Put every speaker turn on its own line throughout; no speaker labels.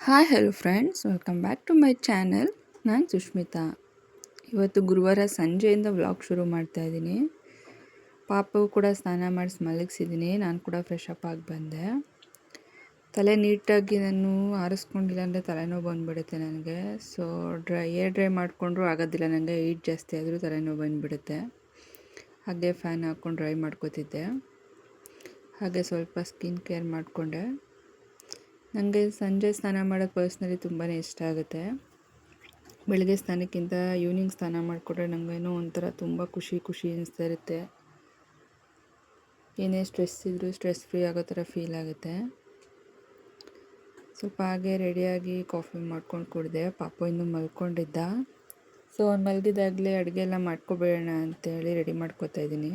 Hi hello friends welcome back to my channel ನಾನು ಸುಷ್ಮಿತಾ ಇವತ್ತು ಗುರುವಾರ ಸಂಜೆಯಿಂದ ವ್ಲಾಗ್ ಶುರು ಮಾಡ್ತಾ ಇದ್ದೀನಿ. ಪಾಪವು ಕೂಡ ಸ್ನಾನ ಮಾಡಿಸಿ ಮಲಗಿಸಿದ್ದೀನಿ. ನಾನು ಕೂಡ ಫ್ರೆಶ್ ಅಪ್ ಆಗಿ ಬಂದೆ. ತಲೆ ನೀಟಾಗಿ ನಾನು ಆರಿಸ್ಕೊಂಡಿಲ್ಲ ಅಂದರೆ ತಲೆನೋವು ಬಂದುಬಿಡುತ್ತೆ ನನಗೆ. ಸೊ ಡ್ರೈ ಏರ್ ಡ್ರೈ ಮಾಡಿಕೊಂಡ್ರೂ ಆಗೋದಿಲ್ಲ ನನಗೆ ಈಟ್ ಜಾಸ್ತಿ ಆದರೂ ತಲೆನೋವು ಬಂದುಬಿಡುತ್ತೆ. ಹಾಗೆ ಫ್ಯಾನ್ ಹಾಕ್ಕೊಂಡು ಡ್ರೈ ಮಾಡ್ಕೋತಿದ್ದೆ. ಹಾಗೆ ಸ್ವಲ್ಪ ಸ್ಕಿನ್ ಕೇರ್ ಮಾಡಿಕೊಂಡೆ. ನನಗೆ ಸಂಜೆ ಸ್ನಾನ ಮಾಡೋಕ್ಕೆ ಪರ್ಸ್ನಲಿ ತುಂಬಾ ಇಷ್ಟ ಆಗುತ್ತೆ. ಬೆಳಗ್ಗೆ ಸ್ನಾನಕ್ಕಿಂತ ಈವ್ನಿಂಗ್ ಸ್ನಾನ ಮಾಡಿಕೊಂಡ್ರೆ ನನಗೇನೋ ಒಂಥರ ತುಂಬ ಖುಷಿ ಖುಷಿ ಅನಿಸ್ತಾ ಇರುತ್ತೆ. ಏನೇ ಸ್ಟ್ರೆಸ್ ಇದ್ದರೂ ಸ್ಟ್ರೆಸ್ ಫ್ರೀ ಆಗೋ ಥರ ಫೀಲ್ ಆಗುತ್ತೆ. ಸ್ವಲ್ಪ ಹಾಗೆ ರೆಡಿಯಾಗಿ ಕಾಫಿ ಮಾಡ್ಕೊಂಡು ಕುಡಿದೆ, ಪಾಪ ಇನ್ನೂ ಮಲ್ಕೊಂಡಿದ್ದ. ಸೊ ಅವ್ನು ಮಲಗಿದಾಗಲೇ ಅಡುಗೆ ಎಲ್ಲ ಮಾಡ್ಕೋಬೇಡೋಣ ಅಂತೇಳಿ ರೆಡಿ ಮಾಡ್ಕೋತಾ ಇದ್ದೀನಿ.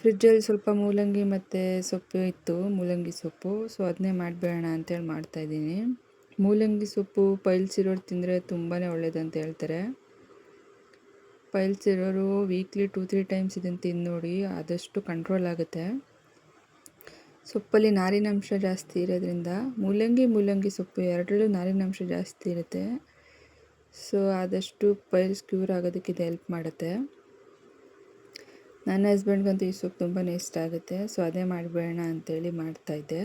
ಫ್ರಿಜ್ಜಲ್ಲಿ ಸ್ವಲ್ಪ ಮೂಲಂಗಿ ಮತ್ತು ಸೊಪ್ಪು ಇತ್ತು, ಮೂಲಂಗಿ ಸೊಪ್ಪು. ಸೊ ಅದನ್ನೇ ಮಾಡಬೇಡ ಅಂತೇಳಿ ಮಾಡ್ತಾಯಿದ್ದೀನಿ ಮೂಲಂಗಿ ಸೊಪ್ಪು ಪೈಲ್ಸಿರೋರು ತಿಂದರೆ ತುಂಬಾ ಒಳ್ಳೇದಂತ ಹೇಳ್ತಾರೆ. ಪೈಲ್ಸಿರೋರು ವೀಕ್ಲಿ ಟೂ, ತ್ರೀ ಟೈಮ್ಸ್ ಇದನ್ನು ತಿಂದು ನೋಡಿ ಆದಷ್ಟು ಕಂಟ್ರೋಲ್ ಆಗುತ್ತೆ. ಸೊಪ್ಪಲ್ಲಿ ನಾರಿನಂಶ ಜಾಸ್ತಿ ಇರೋದ್ರಿಂದ ಮೂಲಂಗಿ ಮೂಲಂಗಿ ಸೊಪ್ಪು ಎರಡರಲ್ಲೂ ನಾರಿನಂಶ ಜಾಸ್ತಿ ಇರುತ್ತೆ. ಸೊ ಆದಷ್ಟು ಪೈಲ್ಸ್ ಕ್ಯೂರ್ ಆಗೋದಕ್ಕೆ ಇದು ಹೆಲ್ಪ್ ಮಾಡುತ್ತೆ. ನನ್ನ ಹಸ್ಬೆಂಡ್ಗಂತೂ ಈ ಸೊಪ್ಪು ತುಂಬಾ ಇಷ್ಟ ಆಗುತ್ತೆ, ಸೊ ಅದೇ ಮಾಡಬೇಡ ಅಂತೇಳಿ ಮಾಡ್ತಾಯಿದ್ದೆ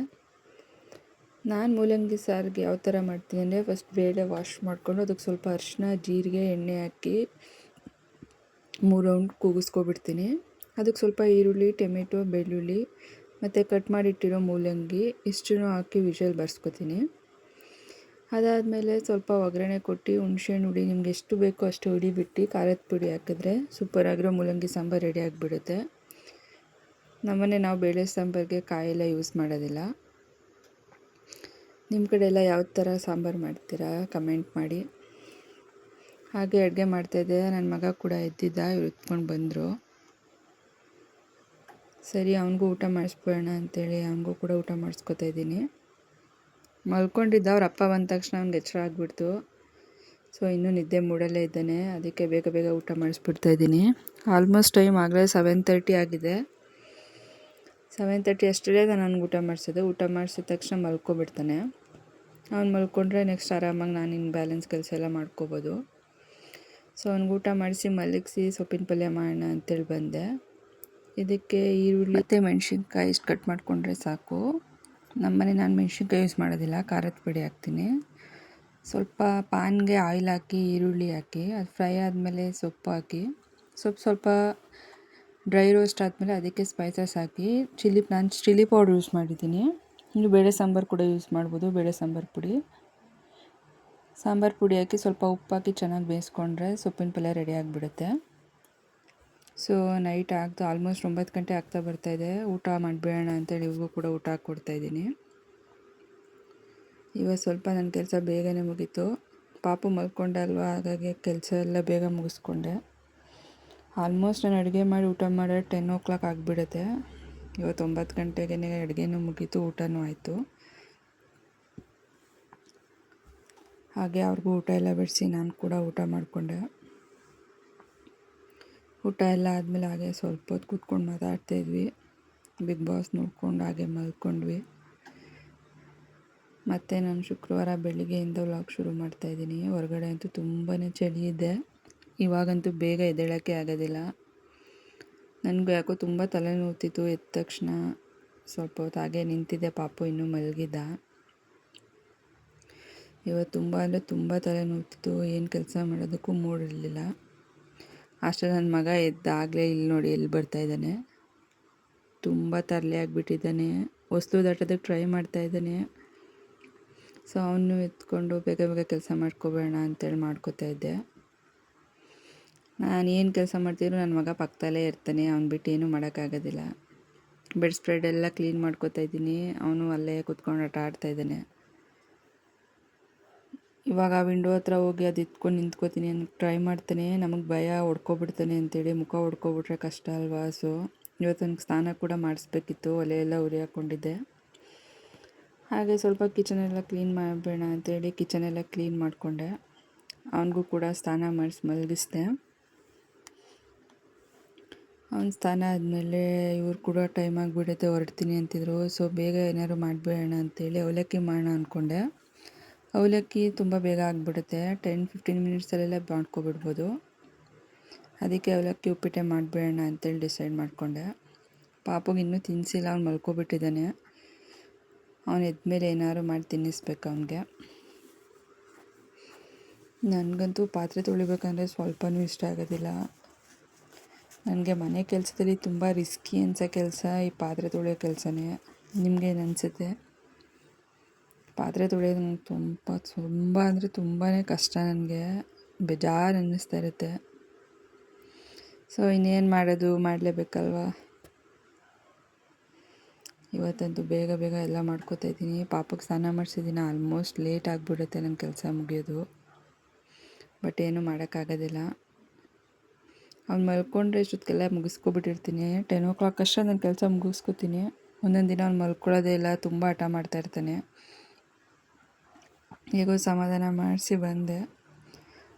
ನಾನು ಮೂಲಂಗಿ ಸಾರಿಗೆ ಯಾವ ಥರ ಮಾಡ್ತೀನಿ ಅಂದರೆ ಫಸ್ಟ್ ಬೇಳೆ ವಾಶ್ ಮಾಡಿಕೊಂಡು ಅದಕ್ಕೆ ಸ್ವಲ್ಪ ಅರಿಶಿನ ಜೀರಿಗೆ, ಎಣ್ಣೆ ಹಾಕಿ ಮೂರು ರೌಂಡ್ ಕೂಗಿಸ್ಕೊಬಿಡ್ತೀನಿ. ಅದಕ್ಕೆ ಸ್ವಲ್ಪ ಈರುಳ್ಳಿ, ಟೊಮೆಟೊ, ಬೆಳ್ಳುಳ್ಳಿ ಮತ್ತು ಕಟ್ ಮಾಡಿಟ್ಟಿರೋ ಮೂಲಂಗಿ ಇಷ್ಟನ್ನು ಹಾಕಿ ವಿಷಲ್ ಬರ್ಸ್ಕೊತೀನಿ. ಅದಾದಮೇಲೆ ಸ್ವಲ್ಪ ಒಗ್ಗರಣೆ ಕೊಟ್ಟು ಹುಣ್ಸೆಹಣ್ಣು ಹುಡಿ ನಿಮ್ಗೆ ಎಷ್ಟು ಬೇಕೋ ಅಷ್ಟು ಹುಡಿ ಬಿಟ್ಟು ಖಾರದ ಪುಡಿ ಹಾಕಿದ್ರೆ ಸೂಪರಾಗಿರೋ ಮೂಲಂಗಿ ಸಾಂಬಾರು ರೆಡಿ ಆಗಿಬಿಡುತ್ತೆ. ನಮ್ಮನೆ ನಾವು ಬೇಳೆ ಸಾಂಬಾರಿಗೆ ಕಾಯೆಲ್ಲ ಯೂಸ್ ಮಾಡೋದಿಲ್ಲ. ನಿಮ್ಮ ಕಡೆ ಎಲ್ಲ ಯಾವ ಥರ ಸಾಂಬಾರು ಮಾಡ್ತೀರಾ? ಕಮೆಂಟ್ ಮಾಡಿ. ಹಾಗೆ ಅಡುಗೆ ಮಾಡ್ತಾಯಿದ್ದೆ ನನ್ನ ಮಗ ಕೂಡ ಎದ್ದಿದ್ದ, ಇವ್ರು ಎತ್ಕೊಂಡು ಬಂದರು. ಸರಿ, ಅವನಿಗೂ ಊಟ ಮಾಡಿಸ್ಬೋಣ ಅಂತೇಳಿ, ಅವನಿಗೂ ಕೂಡ ಊಟ ಮಾಡಿಸ್ಕೊತಾ ಇದ್ದೀನಿ. ಮಲ್ಕೊಂಡಿದ್ದ, ಅವ್ರ ಅಪ್ಪ ಬಂದ ತಕ್ಷಣ ಅವ್ನಿಗೆ ಎಚ್ಚರ ಆಗಿಬಿಡ್ತು. ಸೊ ಇನ್ನೂ ನಿದ್ದೆ ಮೂಡಲ್ಲೇ ಇದ್ದಾನೆ. ಅದಕ್ಕೆ ಬೇಗ ಬೇಗ ಊಟ ಮಾಡಿಸ್ಬಿಡ್ತಾ ಇದ್ದೀನಿ. ಆಲ್ಮೋಸ್ಟ್ ಟೈಮ್ ಆಗಲೇ ಸೆವೆನ್ ತರ್ಟಿ ಆಗಿದೆ. ಸೆವೆನ್ ತರ್ಟಿ ಅಷ್ಟರಲ್ಲೇ ನಾನು ಅವ್ನಿಗೆ ಊಟ ಮಾಡಿಸೋದು. ಊಟ ಮಾಡಿಸಿದ ತಕ್ಷಣ ಮಲ್ಕೊಬಿಡ್ತಾನೆ ಅವ್ನು ಮಲ್ಕೊಂಡ್ರೆ ನೆಕ್ಸ್ಟ್ ಆರಾಮಾಗಿ ನಾನು ಇನ್ನು ಬ್ಯಾಲೆನ್ಸ್ ಕೆಲಸ ಎಲ್ಲ ಮಾಡ್ಕೋಬೋದು. ಸೊ ಅವ್ನಿಗೆ ಊಟ ಮಾಡಿಸಿ ಮಲಗಿಸಿ ಸೊಪ್ಪಿನ ಪಲ್ಯ ಮಾಡೋಣ ಅಂತೇಳಿ ಬಂದೆ. ಇದಕ್ಕೆ ಈರುಳ್ಳಿ ಮತ್ತು ಮೆಣಸಿನ್ಕಾಯಿ ಇಷ್ಟು ಕಟ್ ಮಾಡಿಕೊಂಡ್ರೆ ಸಾಕು. ನಮ್ಮನೆ ನಾನು ಮೆಣಸಿನ್ಕಾಯಿ ಯೂಸ್ ಮಾಡೋದಿಲ್ಲ, ಖಾರದ ಪುಡಿ ಹಾಕ್ತೀನಿ. ಸ್ವಲ್ಪ ಪಾನ್ಗೆ ಆಯಿಲ್ ಹಾಕಿ, ಈರುಳ್ಳಿ ಹಾಕಿ, ಅದು ಫ್ರೈ ಆದಮೇಲೆ ಸೊಪ್ಪು ಹಾಕಿ, ಸ್ವಲ್ಪ ಸ್ವಲ್ಪ ಡ್ರೈ ರೋಸ್ಟ್ ಆದಮೇಲೆ ಅದಕ್ಕೆ ಸ್ಪೈಸಸ್ ಹಾಕಿ ಚಿಲ್ಲಿ ನಾನು ಚಿಲ್ಲಿ ಪೌಡ್ರ್ ಯೂಸ್ ಮಾಡಿದ್ದೀನಿ. ಇನ್ನು ಬೇಳೆ ಸಾಂಬಾರು ಕೂಡ ಯೂಸ್ ಮಾಡ್ಬೋದು, ಬೇಳೆ ಸಾಂಬಾರು ಪುಡಿ. ಸಾಂಬಾರು ಪುಡಿ ಹಾಕಿ ಸ್ವಲ್ಪ ಉಪ್ಪು ಹಾಕಿ ಚೆನ್ನಾಗಿ ಬೇಯಿಸ್ಕೊಂಡ್ರೆ ಸೊಪ್ಪಿನ ಪಲ್ಯ ರೆಡಿ ಆಗಿಬಿಡುತ್ತೆ. ಸೊ ನೈಟ್ ಆಗ್ತಾ ಆಲ್ಮೋಸ್ಟ್ ಒಂಬತ್ತು ಗಂಟೆ ಆಗ್ತಾ ಬರ್ತಾ ಇದೆ. ಊಟ ಮಾಡಿಬಿಡೋಣ ಅಂತೇಳಿ ಇವಾಗೂ ಕೂಡ ಊಟ ಹಾಕ್ಕೊಡ್ತಾಯಿದ್ದೀನಿ ಇವಾಗ ಸ್ವಲ್ಪ ನನ್ನ ಕೆಲಸ ಬೇಗನೆ ಮುಗೀತು. ಪಾಪು ಮಲ್ಕೊಂಡೆ ಅಲ್ವಾ ಹಾಗಾಗಿ ಕೆಲಸ ಎಲ್ಲ ಬೇಗ ಮುಗಿಸ್ಕೊಂಡೆ. ಆಲ್ಮೋಸ್ಟ್ ನಾನು ಅಡುಗೆ ಮಾಡಿ ಊಟ ಮಾಡೋ ಟೆನ್ ಓ ಕ್ಲಾಕ್ ಆಗಿಬಿಡುತ್ತೆ. ಇವತ್ತು ಒಂಬತ್ತು ಗಂಟೆಗೆ ಅಡುಗೆನೂ ಮುಗೀತು, ಊಟನೂ ಆಯಿತು. ಹಾಗೆ ಅವ್ರಿಗೂ ಊಟ ಎಲ್ಲ ಬಿಡಿಸಿ ನಾನು ಕೂಡ ಊಟ ಮಾಡಿಕೊಂಡೆ. ಊಟ ಎಲ್ಲ ಆದಮೇಲೆ ಹಾಗೆ ಸ್ವಲ್ಪ ಹೊತ್ತು ಕೂತ್ಕೊಂಡು ಮಾತಾಡ್ತಾಯಿದ್ವಿ ಬಿಗ್ ಬಾಸ್ ನೋಡ್ಕೊಂಡು ಹಾಗೆ ಮಲ್ಕೊಂಡ್ವಿ. ಮತ್ತು ನಾನು ಶುಕ್ರವಾರ ಬೆಳಿಗ್ಗೆಯಿಂದ ವ್ಲಾಗ್ ಶುರು ಮಾಡ್ತಾಯಿದ್ದೀನಿ ಹೊರಗಡೆ ಅಂತೂ ತುಂಬಾ ಚಳಿ ಇದೆ. ಇವಾಗಂತೂ ಬೇಗ ಎದ್ದೇಳೋಕ್ಕೆ ಆಗೋದಿಲ್ಲ. ನನಗೂ ಯಾಕೋ ತುಂಬ ತಲೆನೋವ್ತಿತ್ತು. ಎದ್ದ ತಕ್ಷಣ ಸ್ವಲ್ಪ ಹೊತ್ತು ಹಾಗೆ ನಿಂತಿದ್ದೆ. ಪಾಪು ಇನ್ನೂ ಮಲಗಿದ್ದ. ಇವತ್ತು ತುಂಬ ಅಂದರೆ ತುಂಬ ತಲೆನೋವ್ತಿತ್ತು. ಏನು ಕೆಲಸ ಮಾಡೋದಕ್ಕೂ ಮೂಡಿರಲಿಲ್ಲ. ಅಷ್ಟೇ ನನ್ನ ಮಗ ಎದ್ದಾಗಲೇ ಇಲ್ಲಿ ನೋಡಿ ಎಲ್ಲಿ ಬರ್ತಾ ಇದ್ದಾನೆ. ತುಂಬ ತರಲೆ ಆಗಿಬಿಟ್ಟಿದ್ದಾನೆ. ವಸ್ತು ದಾಟೋದಕ್ಕೆ ಟ್ರೈ ಮಾಡ್ತಾ ಇದ್ದಾನೆ. ಸೊ ಅವನು ಎತ್ಕೊಂಡು ಬೇಗ ಬೇಗ ಕೆಲಸ ಮಾಡ್ಕೋಬೇಡ ಅಂತೇಳಿ ಮಾಡ್ಕೋತಾ ಇದ್ದೆ. ನಾನು ಏನು ಕೆಲಸ ಮಾಡ್ತಿದ್ರು ನನ್ನ ಮಗ ಪಕ್ಕದಲ್ಲೇ ಇರ್ತಾನೆ. ಅವ್ನು ಬಿಟ್ಟು ಏನೂ ಮಾಡೋಕ್ಕಾಗೋದಿಲ್ಲ ಬೆಡ್ ಸ್ಪ್ರೆಡ್ ಎಲ್ಲ ಕ್ಲೀನ್ ಮಾಡ್ಕೋತಾ ಇದ್ದೀನಿ. ಅವನು ಅಲ್ಲೇ ಕುತ್ಕೊಂಡು ಆಟ ಆಡ್ತಾ ಇದ್ದಾನೆ. ಇವಾಗ ವಿಂಡೋ ಹತ್ರ ಹೋಗಿ ಅದು ಇತ್ಕೊಂಡು ನಿಂತ್ಕೋತೀನಿ ಅಂತ ಟ್ರೈ ಮಾಡ್ತಾನೆ. ನಮಗೆ ಭಯ ಹೊಡ್ಕೊಬಿಡ್ತಾನೆ ಅಂತೇಳಿ ಮುಖ ಹೊಡ್ಕೊಬಿಟ್ರೆ ಕಷ್ಟ ಅಲ್ವಾ? ಸೊ ಇವತ್ತು ನನಗೆ ಸ್ನಾನ ಕೂಡ ಮಾಡಿಸ್ಬೇಕಿತ್ತು. ಒಲೆ ಎಲ್ಲ ಉರಿ ಹಾಕ್ಕೊಂಡಿದ್ದೆ ಹಾಗೆ ಸ್ವಲ್ಪ ಕಿಚನೆಲ್ಲ ಕ್ಲೀನ್ ಮಾಡಬೇಡ ಅಂತೇಳಿ ಕಿಚನೆಲ್ಲ ಕ್ಲೀನ್ ಮಾಡಿಕೊಂಡೆ. ಅವನಿಗೂ ಕೂಡ ಸ್ನಾನ ಮಾಡಿಸಿ ಮಲಗಿಸ್ದೆ. ಅವ್ನ ಸ್ನಾನ ಆದಮೇಲೆ ಇವ್ರು ಕೂಡ ಟೈಮ್ ಆಗಿಬಿಡುತ್ತೆ, ಹೊರಡ್ತೀನಿ ಅಂತಿದ್ರು. ಸೊ ಬೇಗ ಏನಾದ್ರು ಮಾಡಬೇಡ ಅಂತೇಳಿ ಅವಲಕ್ಕಿ ಮಾಡೋಣ ಅಂದ್ಕೊಂಡೆ ಅವಲಕ್ಕಿ ತುಂಬ ಬೇಗ ಆಗಿಬಿಡುತ್ತೆ. ಟೆನ್ ಫಿಫ್ಟೀನ್ ಮಿನಿಟ್ಸಲ್ಲೆಲ್ಲ ಮಾಡ್ಕೊಬಿಡ್ಬೋದು. ಅದಕ್ಕೆ ಅವಲಕ್ಕಿ ಉಪ್ಪಿಟ್ಟೆ ಮಾಡಿಬಿಡೋಣ ಅಂತೇಳಿ ಡಿಸೈಡ್ ಮಾಡಿಕೊಂಡೆ. ಪಾಪುಗೆ ಇನ್ನೂ ತಿನ್ನಿಸಿಲ್ಲ ಅವ್ನು ಮಲ್ಕೊಬಿಟ್ಟಿದ್ದಾನೆ. ಅವನು ಎದ್ಮೇಲೆ ಏನಾದ್ರು ಮಾಡಿ ತಿನ್ನಿಸ್ಬೇಕು ಅವನಿಗೆ. ನನಗಂತೂ ಪಾತ್ರೆ ತೊಳಿಬೇಕಂದ್ರೆ ಸ್ವಲ್ಪನೂ ಇಷ್ಟ ಆಗೋದಿಲ್ಲ. ನನಗೆ ಮನೆ ಕೆಲಸದಲ್ಲಿ ತುಂಬ ರಿಸ್ಕಿ ಅನ್ಸೋ ಕೆಲಸ ಈ ಪಾತ್ರೆ ತೊಳೆಯೋ ಕೆಲಸನೇ. ನಿಮಗೇನು ಅನಿಸುತ್ತೆ? ಪಾತ್ರೆ ತೊಳೆಯೋದು ನಂಗೆ ತುಂಬ ತುಂಬ ಅಂದರೆ ತುಂಬಾ ಕಷ್ಟ ನನಗೆ. ಬೇಜಾರು ಅನ್ನಿಸ್ತಾ ಇರುತ್ತೆ. ಸೊ ಇನ್ನೇನು ಮಾಡೋದು? ಮಾಡಲೇಬೇಕಲ್ವಾ? ಇವತ್ತಂತೂ ಬೇಗ ಬೇಗ ಎಲ್ಲ ಮಾಡ್ಕೋತಾ ಇದ್ದೀನಿ. ಪಾಪಕ್ಕೆ ಸ್ನಾನ ಮಾಡಿಸಿದ್ದೀನಿ. ಆಲ್ಮೋಸ್ಟ್ ಲೇಟ್ ಆಗಿಬಿಡುತ್ತೆ ನನ್ನ ಕೆಲಸ ಮುಗಿಯೋದು. ಬಟ್ ಏನೂ ಮಾಡೋಕ್ಕಾಗೋದಿಲ್ಲ. ಅವ್ನು ಮಲ್ಕೊಂಡ್ರೆ ಇಷ್ಟೊತ್ತಿಗೆಲ್ಲ ಮುಗಿಸ್ಕೊಬಿಟ್ಟಿರ್ತೀನಿ. ಟೆನ್ ಓ ಕ್ಲಾಕ್ ಅಷ್ಟೇ ನನ್ನ ಕೆಲಸ ಮುಗಿಸ್ಕೊತೀನಿ. ಒಂದೊಂದು ದಿನ ಅವ್ನು ಮಲ್ಕೊಳ್ಳೋದೇ ಇಲ್ಲ. ತುಂಬ ಹಠ ಮಾಡ್ತಾ ಇರ್ತಾನೆ. ಹೇಗೋ ಸಮಾಧಾನ ಮಾಡಿಸಿ ಬಂದೆ.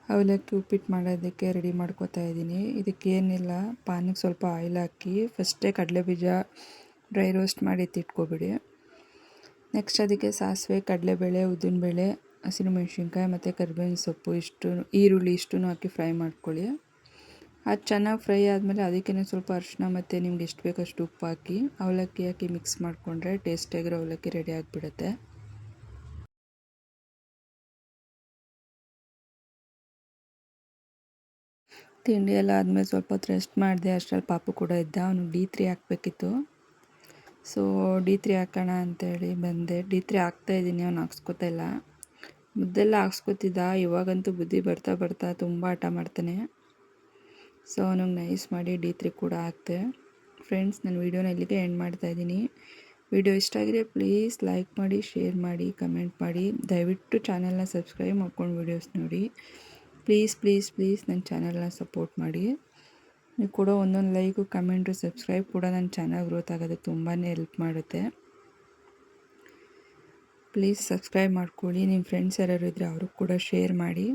ಅವಲಕ್ಕಿ ಉಪ್ಪಿಟ್ಟು ಮಾಡೋದಕ್ಕೆ ರೆಡಿ ಮಾಡ್ಕೋತಾ ಇದ್ದೀನಿ. ಇದಕ್ಕೇನಿಲ್ಲ ಪಾನಿಗೆ ಸ್ವಲ್ಪ ಆಯಿಲ್ ಹಾಕಿ ಫಸ್ಟೇ ಕಡಲೆಬೀಜ ಡ್ರೈ ರೋಸ್ಟ್ ಮಾಡಿ ಎತ್ತಿಟ್ಕೊಬಿಡಿ ನೆಕ್ಸ್ಟ್ ಅದಕ್ಕೆ ಸಾಸಿವೆ, ಕಡಲೆಬೇಳೆ, ಉದ್ದಿನಬೇಳೆ ಹಸಿರುಮೆಣ್ಸಿನ್ಕಾಯಿ ಮತ್ತು ಕರಿಬೇವಿನ ಸೊಪ್ಪು ಇಷ್ಟು, ಈರುಳ್ಳಿ ಇಷ್ಟು ಹಾಕಿ ಫ್ರೈ ಮಾಡ್ಕೊಳ್ಳಿ. ಅದು ಚೆನ್ನಾಗಿ ಫ್ರೈ ಆದಮೇಲೆ ಅದಕ್ಕೇ ಸ್ವಲ್ಪ ಅರಿಶಿನ ಮತ್ತು ನಿಮ್ಗೆ ಎಷ್ಟು ಬೇಕಷ್ಟು ಉಪ್ಪು ಹಾಕಿ, ಅವಲಕ್ಕಿ ಹಾಕಿ ಮಿಕ್ಸ್ ಮಾಡಿಕೊಂಡ್ರೆ ಟೇಸ್ಟಿಯಾಗಿರೋ ಅವಲಕ್ಕಿ ರೆಡಿ ಆಗಿಬಿಡುತ್ತೆ. ತಿಂಡಿ ಎಲ್ಲ ಆದಮೇಲೆ ಸ್ವಲ್ಪ ಹೊತ್ತು ರೆಸ್ಟ್ ಮಾಡಿದೆ, ಅಷ್ಟರಲ್ಲಿ ಪಾಪು ಕೂಡ ಇದ್ದ. ಅವನು ಡಿ ತ್ರೀ ಹಾಕಬೇಕಿತ್ತು. ಸೊ ಡಿ ತ್ರೀ ಹಾಕೋಣ ಅಂತೇಳಿ ಬಂದೆ. ಡಿ ತ್ರೀ ಹಾಕ್ತಾಯಿದ್ದೀನಿ ಅವ್ನು ಹಾಕ್ಸ್ಕೊತಾ ಇಲ್ಲ. ಮುದ್ದೆಲ್ಲ ಹಾಕ್ಸ್ಕೊತಿದ್ದ. ಇವಾಗಂತೂ ಬುದ್ಧಿ ಬರ್ತಾ ಬರ್ತಾ ತುಂಬ ಆಟ ಮಾಡ್ತಾನೆ. ಸೊ ಅವನಿಗೆ ನೈಸ್ ಮಾಡಿ ಡಿ ತ್ರೀ ಕೂಡ ಹಾಕ್ತೆ ಫ್ರೆಂಡ್ಸ್ ನನ್ನ ವೀಡಿಯೋನ ಇಲ್ಲಿಗೆ ಎಂಡ್ ಮಾಡ್ತಾಯಿದ್ದೀನಿ ವಿಡಿಯೋ ಇಷ್ಟ ಆಗಿದೆ ಪ್ಲೀಸ್ ಲೈಕ್ ಮಾಡಿ ಶೇರ್ ಮಾಡಿ ಕಮೆಂಟ್ ಮಾಡಿ. ದಯವಿಟ್ಟು ಚಾನೆಲ್ನ ಸಬ್ಸ್ಕ್ರೈಬ್ ಮಾಡ್ಕೊಂಡು ವೀಡಿಯೋಸ್ ನೋಡಿ. ಪ್ಲೀಸ್ ಪ್ಲೀಸ್ ಪ್ಲೀಸ್ ನನ್ನ ಚಾನಲ್ನ ಸಪೋರ್ಟ್ ಮಾಡಿ. ನೀವು ಕೂಡ ಒಂದೊಂದು ಲೈಕು ಕಮೆಂಟು ಸಬ್ಸ್ಕ್ರೈಬ್ ಕೂಡ ನನ್ನ ಚಾನಲ್ ಗ್ರೋತ್ ಆಗೋದು ತುಂಬಾ ಹೆಲ್ಪ್ ಮಾಡುತ್ತೆ. ಪ್ಲೀಸ್ ಸಬ್ಸ್ಕ್ರೈಬ್ ಮಾಡ್ಕೊಳ್ಳಿ. ನಿಮ್ಮ ಫ್ರೆಂಡ್ಸ್ ಯಾರು ಇದ್ದರೆ ಅವ್ರಿಗೆ ಕೂಡ ಶೇರ್ ಮಾಡಿ.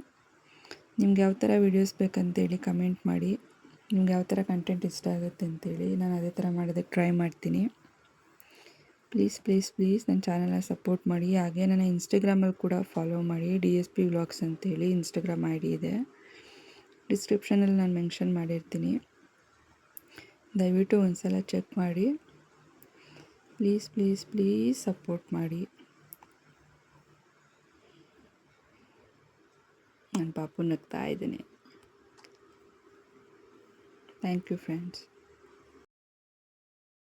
ನಿಮ್ಗೆ ಯಾವ ಥರ ವೀಡಿಯೋಸ್ ಬೇಕಂತೇಳಿ ಕಮೆಂಟ್ ಮಾಡಿ. ನಿಮ್ಗೆ ಯಾವ ಥರ ಕಂಟೆಂಟ್ ಇಷ್ಟ ಆಗುತ್ತೆ ಅಂತೇಳಿ ನಾನು ಅದೇ ಥರ ಮಾಡೋದಕ್ಕೆ ಟ್ರೈ ಮಾಡ್ತೀನಿ. ಪ್ಲೀಸ್ ಪ್ಲೀಸ್ ಪ್ಲೀಸ್ ನನ್ನ ಚಾನಲ್ನ ಸಪೋರ್ಟ್ ಮಾಡಿ. ಹಾಗೆ ನನ್ನ ಇನ್ಸ್ಟಾಗ್ರಾಮಲ್ಲಿ ಕೂಡ ಫಾಲೋ ಮಾಡಿ. ಡಿ ಎಸ್ ಪಿ ವ್ಲಾಗ್ಸ್ ಅಂತೇಳಿ ಇನ್ಸ್ಟಾಗ್ರಾಮ್ ಐ ಡಿ ಇದೆ. ಡಿಸ್ಕ್ರಿಪ್ಷನಲ್ಲಿ ನಾನು ಮೆನ್ಷನ್ ಮಾಡಿರ್ತೀನಿ. ದಯವಿಟ್ಟು ಒಂದು ಸಲ ಚೆಕ್ ಮಾಡಿ. ಪ್ಲೀಸ್ ಪ್ಲೀಸ್ ಪ್ಲೀಸ್ ಸಪೋರ್ಟ್ ಮಾಡಿ. ನನ್ನ ಪಾಪು ನಗ್ತಾ ಇದ್ದೀನಿ. Thank you friends